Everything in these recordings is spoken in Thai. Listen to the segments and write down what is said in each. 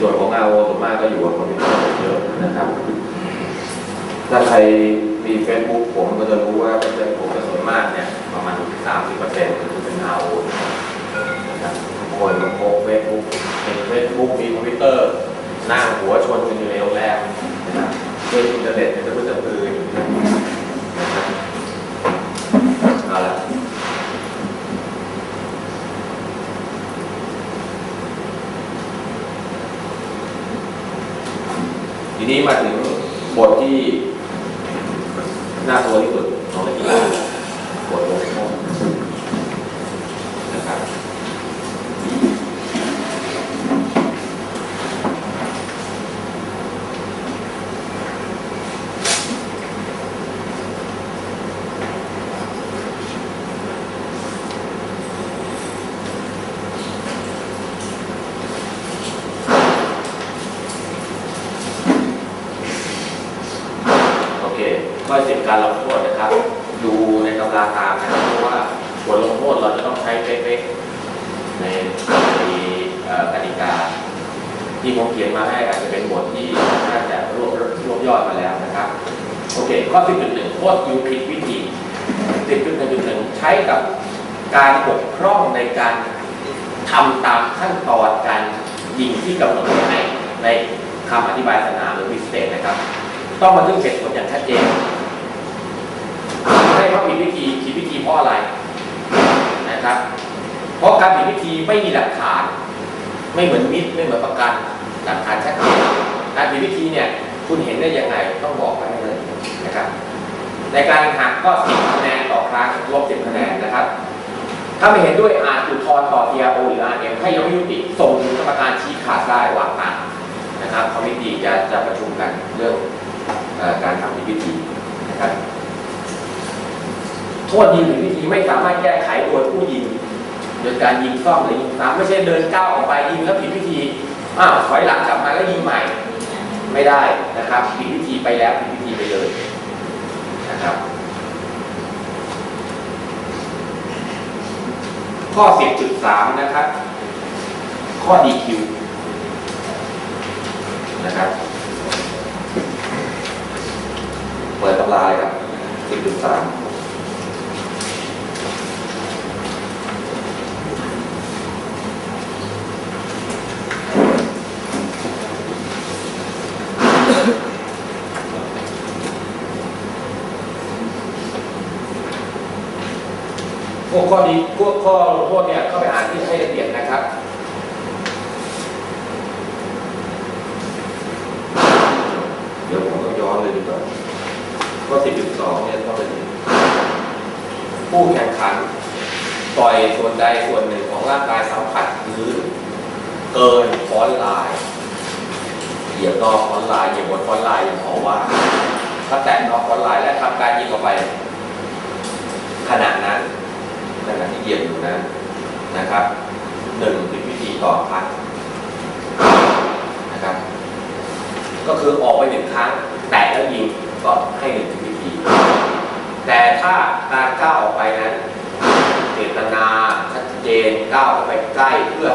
ส่วนของ RO ส่วนมากก็อยู่กับคอมพิวเตอร์เยอะนะครับ ถ้าใครมี Facebook ผมก็จะรู้ว่าเป็นผมก็ส่วนมากเนี่ยประมาณ 30%ก็คือเป็น RO นะครับคนก็พสเฟซบุ๊กเห็นเฟซบุ๊กมีคอมพิวเตอร์หน้าหัวชนกันอยู่ในโรงแรมนะครับเล่นอินเทอร์เน็ตเป็นตะพื้นตะพืนนะครับเอาละ ทีนี้มาถึงบทที่น่ากลัวที่สุดของนักกีฬาบทลงโทษนะครับโอเคข้อสิบการลงโทษนะครับ ดูในตำราตามนะครับเพราะว่าบทลงโทษเราจะต้องใช้เป๊ะๆในในเอ่อกติกา ที่ผมเขียนมาให้อาจจะเป็นบทที่น่าจะรวบรวบยอดมาแล้วนะครับ โอเคข้อ10.1โทษยูผิดวิธี10.1.1ใช้กับการบกพร่องในการทำตามขั้นตอนการยิงที่กำหนดไว้ให้ในคำอธิบายสนามหรือวิสเตทนะครับ ต้องบันทึกเหตุผลอย่างชัดเจนให้ว่าผิดวิธีผิดวิธีเพราะอะไรนะครับ เพราะการผิดวิธีไม่มีหลักฐาน ไม่เหมือนมิตรไม่เหมือนประกันหลักฐานชัดเจนการผิดวิธีเนี่ยคุณเห็นได้ยังไงต้องบอกไปเลย นะครับ ในการหักก็สิบคะแนนต่อครั้งลบสิบคะแนนนะครับ ถ้าไม่เห็นด้วยอาจอุทธรณ์ต่อ TRO หรือ RM ให้ยังไม่ยุติส่งกรรมการชี้ขาดได้วางตามนะครับคอมมิตี้จะจะประชุมกันเรื่องอการทำผิดวิธีนะครับโทษยิงผิดวิธีไม่สามารถแก้ไขโดยผู้ยิงโดยการยิงซ่อมหรือยิงซ้ำไม่ใช่เดินก้าวออกไปยิงแล้วผิดวิธีอ้าวถอยหลังกลับมาแล้วยิงใหม่ ไม่ได้นะครับผิดวิธีไปแล้วผิดวิธีไปเลย นะครับ ข้อ 10.3 นะครับ ข้อ DQ นะครับ เปิดตำราเลยครับ 10.3 ข้อดีพวกข้อลงโทษเนี่ยเข้าไปอ่านที่ให้ละเอียดนะครับเดี๋ยวผมต้องย้อนเลยดีกว่าข้อ10.2เนี่ยต้องเป็นผู้แข่งขันปล่อยส่วนใดส่วนหนึ่งของร่างกายสัมผัสพื้นเกินฟอนลน์เหยียบนอกฟอนลน์เหยียบบนฟอนลน์อย่างขอว่า ถ้าแตะนอกฟอนลน์และทำการยิงออกไปขณะนั้น เหยียบอยู่นั้นนะครับหนึ่งผิดวิธีต่อครั้งนะครับ ก็คือออกไปหนึ่งครั้ง แตะแล้วยิงก็ให้หนึ่งผิดวิธี แต่ถ้าการก้าวออกไปนั้นเจตนาชัดเจนก้าวออกไปใกล้เพื่อ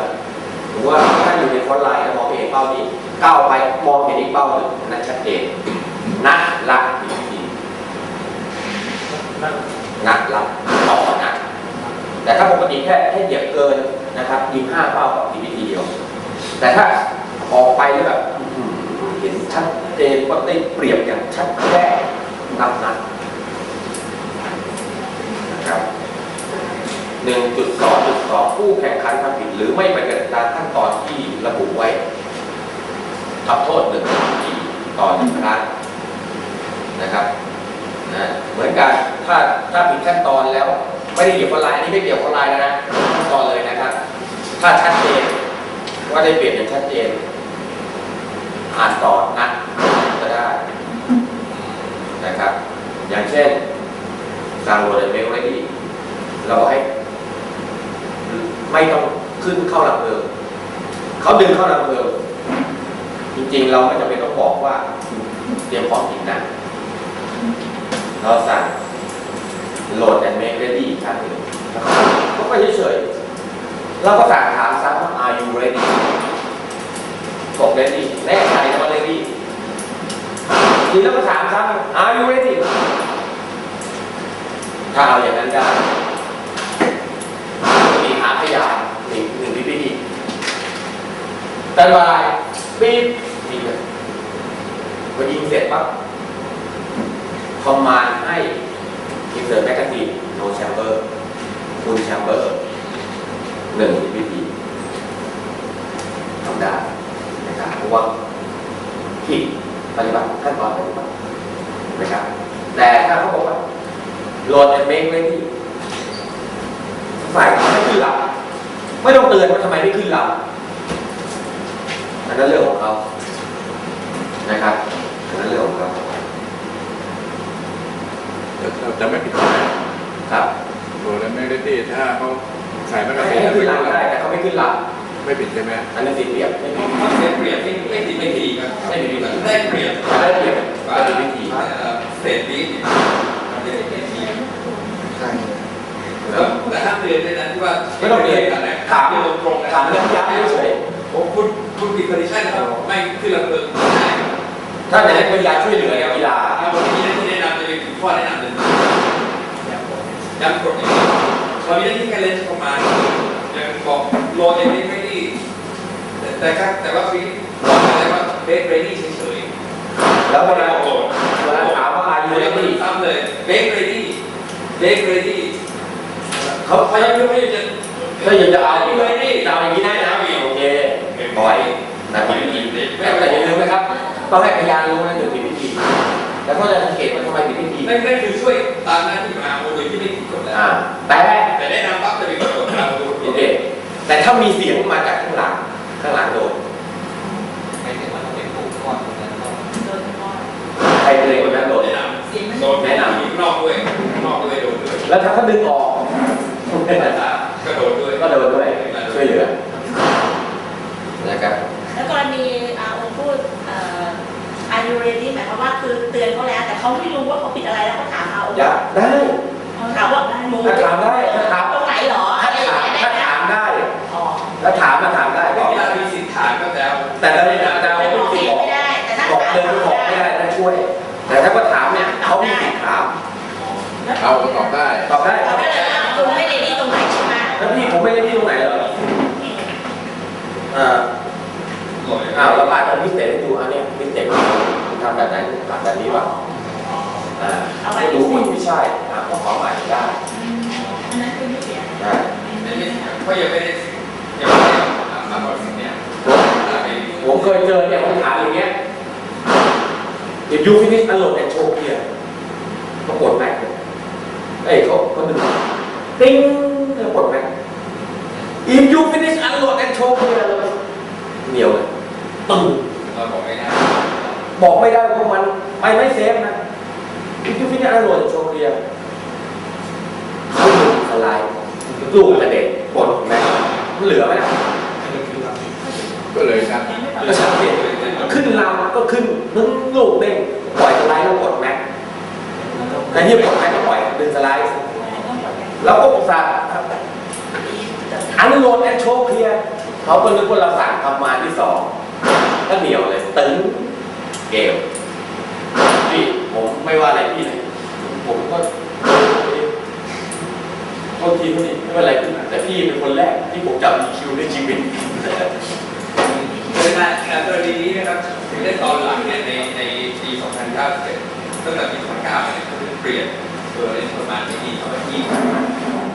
หรือว่าถ้าอยู่ในฟอนต์ไลน์แล้วมองไม่เห็นเป้านี้ก้าวไปมองเห็นอีกเป้าหนึ่งนั่นชัดเจนนัดละผิดวิธีนัดรับต่อนัด แต่ถ้าปกติแค่แค่เหยียบเกินนะครับยิงห้าเป้ากับทีวิธีเดียว แต่ถ้าออกไปแล้วแบบเห็นชัดเจนว่าได้เปรียบอย่างชัดแจ้งนับนัดนะครับหนึ่งจุดสองจุดสองผู้แข่งขันทำผิด หรือไม่ปฏิบัติตามขั้นตอนที่ระบุไว้ทับโทษหนึ่งทีต่อหนึ่งครั้งนะครับนะเหมือนกันถ้าถ้าผิดขั้นตอนแล้ว ไม่ได้เกี่ยวกับลายอันนี้ไม่เกี่ยวกับลายแล้วนะขั้นตอนเลยนะครับ ถ้าชัดเจนว่าได้เปลี่ยนอย่างชัดเจนอ่านต่อนัดก็ได้นะครับ อย่างเช่นซางโรเดเมลได้ดีเราบอกให้ไม่ต้องขึ้นเข้าลำเพลิงเขาดึงเข้าลำเพลิงจริงๆ เราไม่จำเป็นต้องบอกว่าเตรียมพร้อมยิงนะ เราสั่งโหลดแอนเมกเรดี้ อีกครั้งหนึ่งเขาก็เฉยๆเราก็สั่งถามซ้ำว่า are you ready บอกเลดี้แน่ใจว่าเลดี้ทีแล้วก็ถามซ้ำ Are you ready ถ้าเอาอย่างนั้นได้มีหาพยานหนึ่งหนึ่งพิธีแต่บายปี๊บยิงเลยพอยิงเสร็จปั๊บคอมมานด์ให้อินเตอร์แมกกาซีน แชมเบอร์คุณแชมเบอร์หนึ่งวิธีทำได้นะครับเพราะว่าผิดปฏิบัติขั้นตอนปฏิบัตินะครับ แต่ถ้าเขาบอกว่าโหลดแอนเมกไว้ที่ฝ่ายเขาไม่ขึ้นลำไม่ต้องเตือนว่าทำไมไม่ขึ้นลำอันนั้นเรื่องของเขานะครับอันนั้นเรื่องของเขาเราจะไม่ผิดกฎหมาย ครับโดยแล้วไม่ได้ที่ถ้าเขาใส่แมกกาไม่ซีนให้แล้วขึ้ไม่นขึ้นลำได้ลำแต่เขาไม่ขึ้นลไม่ผิดใช่ไหมำอันนั้นเสียเปรียบไม่มีถ้าเสียเปรียบไม่ไม่ดีไม่ดีครับไม่มีวิธีได้เปรียบได้เปรียบได้เปรียบวิธีเอ่อเศษนี้มันจะได้ดีใช่แต่ถ้าเตือนในนั้นที่ว่าไม่ต้องเรียนกันนะถามเตือนตรงๆนะถามเรื่องยักษ์เฉยโอ้คุณคุณผิดคอนดิชั่นนะครับไม่ขึ้นลำเพิงไม่ได้ถ้าไหนเป็นยาช่วยเหลือในกีฬาถ้าวันนี้มีหน้าที่แนะนำจะเป็นข้อแนะนำหนึ่ง ย้ำกฎอย่างนี้เรามีหน้าที่การเลนประมาณยังบอกโลเองไม่ดีแต่แต่ก็แต่ว่าฟีบอกอะไรว่าเบสเรดี้เฉยๆแล้วเวลาโอ้เวลาถามว่าอายุเรเท่าไหดี้ร่ซ้ำเลยเบคเรดี้เบคเรดี้เขาพยายามพยายามจะถ้าอยากจะเอาอีกจะเอาอย่างนี้ได้นะโอเคปล่อยนะผิดวิธีแต่อย่าลืมนะครับต้องให้พยานรู้นะถึงผิดวิธีแล้วก็จะสังเกตว่าทำไมผิดวิธีนั่นนั่นคือช่วยตามหน้าที่ของอาโมโดยที่ ถ้ามีเสียงมาจากข้างหลังข้างหลังโดนไม่ใช่ว่าต้องเป็นกลุ่มก้อนตรงนั้นต้องใครเลยคนนั้นโดนแนะนำโดนแนะนำข้างนอกด้วยข้างนอกด้วยโดนด้วยแล้วถ้าเขาดึงออกก็โดนด้วยก็โดนด้วยช่วยเหลือนะครับแล้วกรณีอาโอพูดเอ่อ are you ready หมายความว่าคือเตือนเขาแล้วแต่เขาไม่รู้ว่าเขาผิดอะไรแล้วก็ถามอาโออยากได้ถามว่าหนูถ้าถามได้ อ๋อถ้าถามมาถามได้นับอกกีฬามีสิทธิ์ถามก็แต่เอาแต่เราจะจะไม่ไม่บอกติเอดงบอกไม่ได้แต่ถ้าบอกถามเลยก็บอกไม่ได้ถ้าช่วย แต่ถ้าก็ถามเนี่ยเขามีสิทธิ์ถามเอาก็ตอบได้ตอบได้ตอบได้เลยว่าคุณไม่ได้ดีตรงไหนใช่ไหมแล้วพี่ผมไม่ได้ที่ตรงไหนเหรออืมอ่าหน่อยอ้าวเราอาจจะพิเศษให้ดูอันนี้พิเศษทำแบบไหนทำแบบนี้ป่ะอ่าไม่รู้อุ้ยไม่ใช่อ่าก็ขอใหม่ได้อันนั้นคือไม่เสียได้ไม่ไม่เพราะยังไม่ได้ ผมเคยเจอเนี่ยผมถามอย่างเงี้ย if you finish unload and show here เขากดแม็กเลยเอ้ยเขาเขาดึงติ้งแล้วกดแม็ก if you finish unload and show here เลยเหนียวเลยตึงบอกไม่ได้บอกไม่ได้เพราะมันไปไม่เซฟนะ if you finish unload and show here เขาดึงสไลด์ลูกกระเด็นกดแม็ก เหลือไหมล่ะก็เลยครับยังไม่ตอบก็ชัดเจนขึ้นลำก็ขึ้นนึงลูกเด้งปล่อยสไลด์แล้วกดแม็กแทนที่จะกดแม็กก็ปล่อยดึงสไลด์ต้องกดแม็กซ์แล้วก็อุตส่าห์อันโหลดแอนโชว์เคลียร์เขาก็นึกว่าเราสั่งทำมาที่สองก็เหนียวเลยตึงเกลพี่ผมไม่ว่าอะไรพี่เลยผมก็โทษทีพี่ไม่เป็นไรพี่ แต่พี่เป็นคนแรกที่ผมจับ EQ ในชีวิตในการกรณีนี้นะครับถึงได้ตอนหลังเนี่ยในในปี 2009ตั้งแต่ปี 2009เนี่ยเขาเปลี่ยนตัวเล่นประมาณไม่ดีต่อที่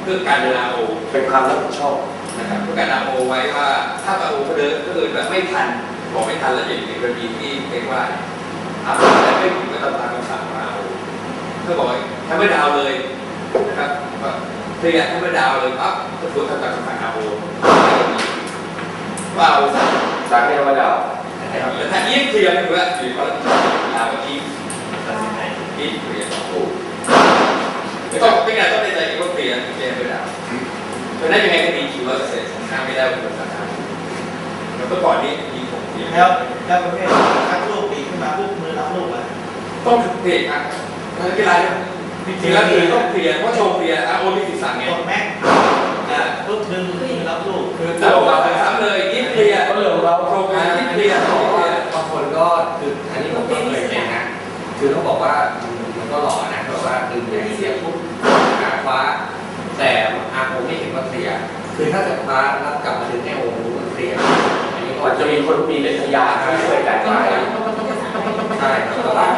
เพื่อการนาโอเป็นความรับผิดชอบนะครับเพื่อการนาโอไว้ว่าถ้านาโอเขาเดินก็เดินแบบไม่ทันบอกไม่ทันแล้วอย่างในกรณีที่เป็นว่าอาบแต่ไม่ถึงก็ต้องตามคำสั่งของนาโอเพื่อบอกว่าถ้าไม่ดาวเลยนะครับ เคลียร์ถ้าไม่ดาวเลยปั๊บก็ควรทำตามคำสั่งนาโอว่าเอาสารไม่ธรรมดานะครับแล้วถ้าอีฟเคลียร์ก็คือว่าอยู่คนละลาว่าอีฟตัดสินใจอีฟเคลียร์ถูกต้องเป็นไงต้องในใจอีกว่าเคลียร์เคลียร์ไม่ได้เพราะนั้นยังไงก็ดีคิวว่าจะเสร็จห้ามไม่ได้เป็นภาษาไทยแล้วก็ก่อนนี้มีผมเคลียร์แล้วแล้วประเภทชักลูกปีกขึ้นมาปุ๊บมือรับลูกอะต้องเคลียร์อะนักกีฬาเนี่ย จริแล้วคือต้องเคลียร์เพราะโชว์เคลียร์อะโอลิติดสั่งไงกดแม็กอ่าปุ๊บดึงขึ้นรับลูกคือเราทำเลยยิ่งเคลียร์ก็เหลือเราโครงกานยิบเคลียร์บางคนก็คืออันนี้ผมก็เคยเป็นะคือต้องบอกว่ามันก็หล่อนะแบบว่าดึงอย่งเสียปุ๊บหาฟ้าแต่อาผมไม่เห็นว่าเคลียร์คือถ้าจะฟ้ารับกลับมาถึงแนวโอ้โหมันเคลียร์อันนี้ก็จะมีคนมีเลสยาที่เคยแต่งไว้ใช่แต่ว่า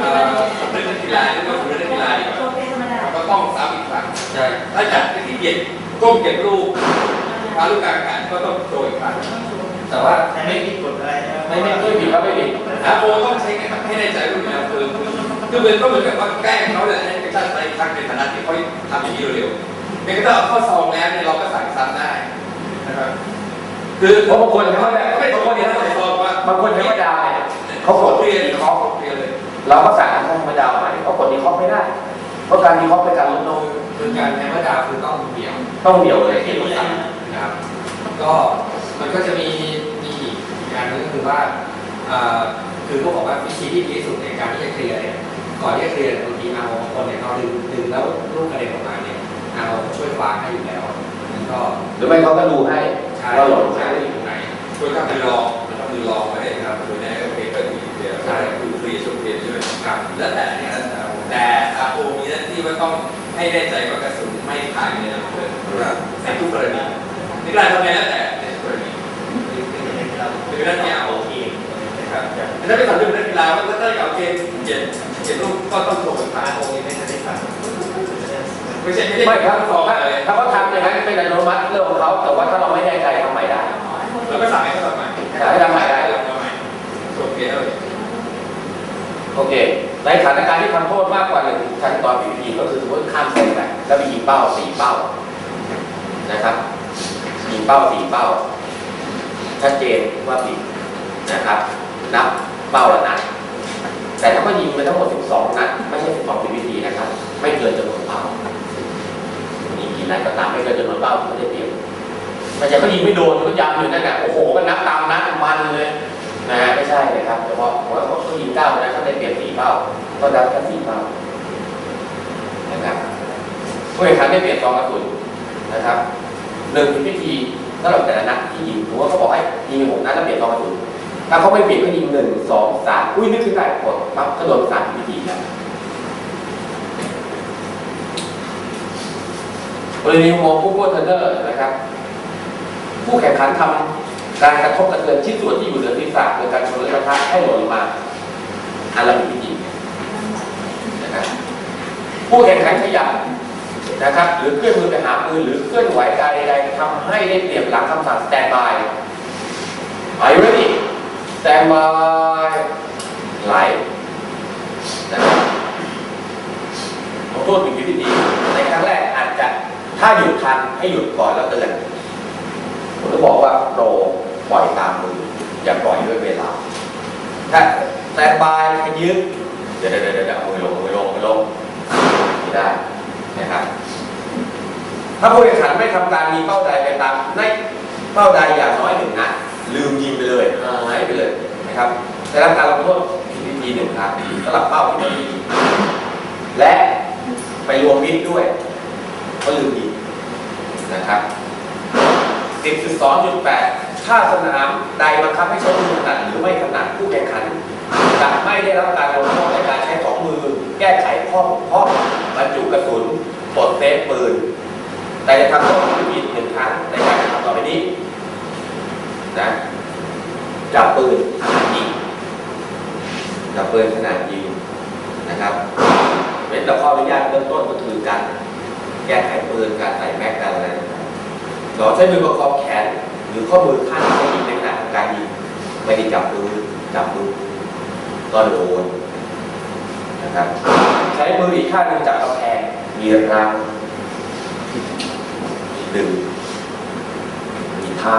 เอ่อเรื่องกีฬาเรื่องเรื่องกีฬาดีกว่าโอเคธรรมดาเราก็ต้องซ้ำอีกครั้งใช่ถ้าจัดที่เกียรก้มเก็บลูกพาลูกกลางอากาศก็ต้องโชว์อีกครั้งแต่ว่าไม่ผิดกฎอะไรไม่ไม่ไม่ผิดครับไม่ผิดอาโอต้องใช้ให้ในใจลูกนะคือคือเหมือนก็เหมือนกับว่าแกล้งเขาเลยให้เป็นชาติไทยครั้งในฐานะที่เขาทำอย่างนี้เร็วๆเนี่ยก็ต้องเอาข้อซองแล้วเนี่ยเราก็สั่งซ้ำได้นะครับคือเพราะบางคนเขาไม่ไม่บางคนเรียเขาใส่ซองว่าบางคนธรรมดาเนี่ยเขาเขากดเรียนเขาอปเรียนเลย เราก็สั่งให้ธรรมดาใหม่เขากดดีคอปไม่ได้ เพราะการดีคอปเป็นการลดลงคือการแฮมเมอร์ดาวคือต้องเดี่ยวต้องเดี่ยวเลยเขียนภาษานะครับก็มันก็จะมีมีอีกอย่างหนึงก็คือว่าเอ่อคือเขาบอกว่าวิธีที่ดีที่สุดในการที่จะเคลียร์เนี่ยก่อนที่จะเคลียร์บางทีเอาบางคนเนี่ยเราดึงดึงแล้วลูกกระเด็นออกมาเนี่ยเอาช่วยฟ้าให้อยู่แล้วมันก็หรือไม่เขาก็ดูให้ใช้ว่าหล่นใช้ใช่ได้อยู่ไหนช่วยทำมือลองทำมือลองไว้ แล้วแต่เนี่ยแล้วแต่แต่อาโอมีหน้าที่ว่าต้องให้แน่ใจว่ากระสุนไม่ผ่านในลำเพลิงในทุกกรณีในการทำงานแล้วแต่ในทุกกรณีคือหน้าที่อาโอเองนะครับถ้าไม่สำเร็จนักกีฬาก็ถ้าเอาเกมเจ็ดเจ็ดลูกก็ต้องโชว์ผ่านโอเองไม่ได้ผ่านไม่ใช่ไม่ใช่ไม่ครับสองถ้าเลยถ้าเขาทำอย่างนั้นเป็นอัตโนมัติเรื่องของเขาแต่ว่าถ้าเราไม่แน่ใจทำใหม่ได้แล้วก็สั่งให้เขาทำใหม่สั่งให้ทำใหม่ได้ทำใหม่โอเคเลยโอเค ในสถานการณ์ที่ทำโทษมากกว่าหนึ่งชั้นตอนปีพีก็คือสมมติข้ามเส้นไปแล้วมียิงเป้าสี่เป้านะครับยิงเป้าสี่เป้าชัดเจนว่าผิดนะครับ นับเป้าละนัดแต่ถ้าเขายิงไปทั้งหมด12นัดไม่ใช่12ปีพีนะครับ ไม่เกินจำนวนเป้ายิงกี่นัดก็ตามไม่เกินจำนวนเป้าเขาจะเปรียบไม่ใช่เขายิงไม่โดนเขาย้ำอยู่นั่นแหละโอ้โหก็นับตามนัดมันเลย นะฮะไม่ใช่เลยครับเฉพาะผมว่าเขายิงเก้านะเขาได้เปลี่ยนสี่เป้าก็นับแค่สี่เป้านะครับผู้แข่งขันได้เปลี่ยนซองกระสุนนะครับหนึ่งพิธีสำหรับแต่ละนัดที่ยิงถือว่าเขาบอกให้ยิงหกนัดแล้วเปลี่ยนซองกระสุนถ้าเขาไม่เปลี่ยนก็ยิงหนึ่งสองสามอุ้ยนึกขึ้นได้กดปั๊บก็โดนสามพิธีแล้วบริเวณมองผู้โคเทอร์เนอร์นะครับ ผู้แข่งขันทำ การกระทบกระเทือนชิ้นส่วนที่อยู่เหนือศีรษะโดยการชนหรือกระทะให้หล่นลงมาอันละมีพิธีนะครับผู้แข่งขันขยับนะครับ หรือเคลื่อนมือไปหาปืนหรือเคลื่อนไหวกายใดๆทำให้ได้เปรียบหลังคำสั่ง stand by Are you ready stand by ไหลนะครับขอโทษถึงพิธีในครั้งแรกอาจจะถ้าหยุดทันให้หยุดก่อนแล้วเตือน ผมจะบอกว่าโปรปล่อยตามมือ อย่าปล่อยด้วยเวลา ถ้าแต่บายขยืดเดี๋ยวเดี๋ยวเดี๋ยวเด้อมือลงมือลงมือลงไม่ได้นะครับถ้าผู้แข่งขันไม่ทำการมีเป้าใดไปตามในเป้าใดอย่างน้อยหนึ่งนัดลืมยิงไปเลยหายไปเลยนะครับได้รับการลงโทษทีทีหนึ่งครับสำหรับเป้าที่ไม่มีและไปรวมมิดด้วย ก็ลืมยิงนะครับ 10.2.8 ถ้าสนามใดบังคับให้ใช้มือถนัดหรือไม่ถนัดผู้แข่งขันจะไม่ได้รับการลงโทษในการใช้สองมือ แก้ไขข้อบกพร่องบรรจุกระสุนปลดเซฟปืน แต่จะทำโทษผู้ผิดหนึ่งครั้งในการกระทำต่อไปนี้นะจับปืนขนาดยิงจับปืนขนาดยิงนะครับเว้นแต่ข้ออนุญาตเบื้องต้นก็คือการแก้ไขปืนการใส่แม็กการอะไรต่าง เราใช้มือประคองแขน หรือข้อมือข้างที่ยิงในขณะของการยิงไม่ได้จับมือจับมือก็โดนนะครับใช้มืออีกข้างหนึงจับกำแพงมีรังดึงมีท่า